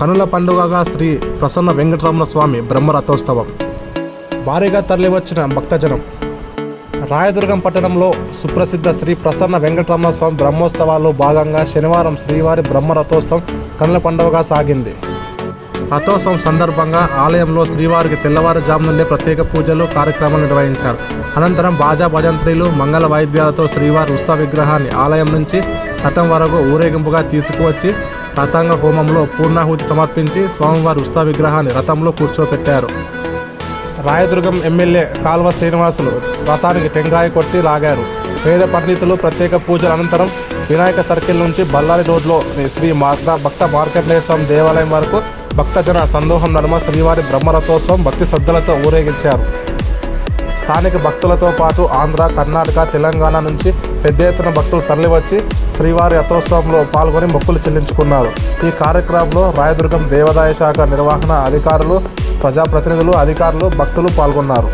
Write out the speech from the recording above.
కనుల పండుగగా శ్రీ ప్రసన్న వెంకటరమణ స్వామి బ్రహ్మరథోత్సవం భారీగా తరలివచ్చిన భక్తజనం. రాయదుర్గం పట్టణంలో సుప్రసిద్ధ శ్రీ ప్రసన్న వెంకటరమణ స్వామి బ్రహ్మోత్సవాల్లో భాగంగా శనివారం శ్రీవారి బ్రహ్మరథోత్సవం కనుల పండుగగా సాగింది. రథోత్సవం సందర్భంగా ఆలయంలో శ్రీవారికి తెల్లవారుజాము నుండే ప్రత్యేక పూజలు కార్యక్రమాలు నిర్వహించారు. అనంతరం బాజా భజంత్రీలు మంగళ వాయిద్యాలతో శ్రీవారి ఉత్సవ విగ్రహాన్ని ఆలయం నుంచి రథం వరకు ఊరేగింపుగా తీసుకువచ్చి రథాంగ హోమంలో పూర్ణాహుతి సమర్పించి స్వామివారి ఉత్సవ విగ్రహాన్ని రథంలో కూర్చోపెట్టారు. రాయదుర్గం ఎమ్మెల్యే కాల్వ శ్రీనివాసులు రథానికి టెంకాయ కొట్టి లాగారు. వేద పండితులు ప్రత్యేక పూజల అనంతరం వినాయక సర్కిల్ నుంచి బళ్ళారి రోడ్లో శ్రీ మార్గ భక్త మార్కండేయ స్వామి దేవాలయం వరకు భక్తజన సందోహం నడుమ శ్రీవారి బ్రహ్మరథోత్సవం భక్తి శ్రద్ధలతో ఊరేగించారు. స్థానిక భక్తులతో పాటు ఆంధ్ర కర్ణాటక తెలంగాణ నుంచి పెద్ద ఎత్తున భక్తులు తరలివచ్చి శ్రీవారి రథోత్సవంలో పాల్గొని మొక్కులు చెల్లించుకున్నారు. ఈ కార్యక్రమంలో రాయదుర్గం దేవాదాయ శాఖ నిర్వహణ అధికారులు ప్రజాప్రతినిధులు అధికారులు భక్తులు పాల్గొన్నారు.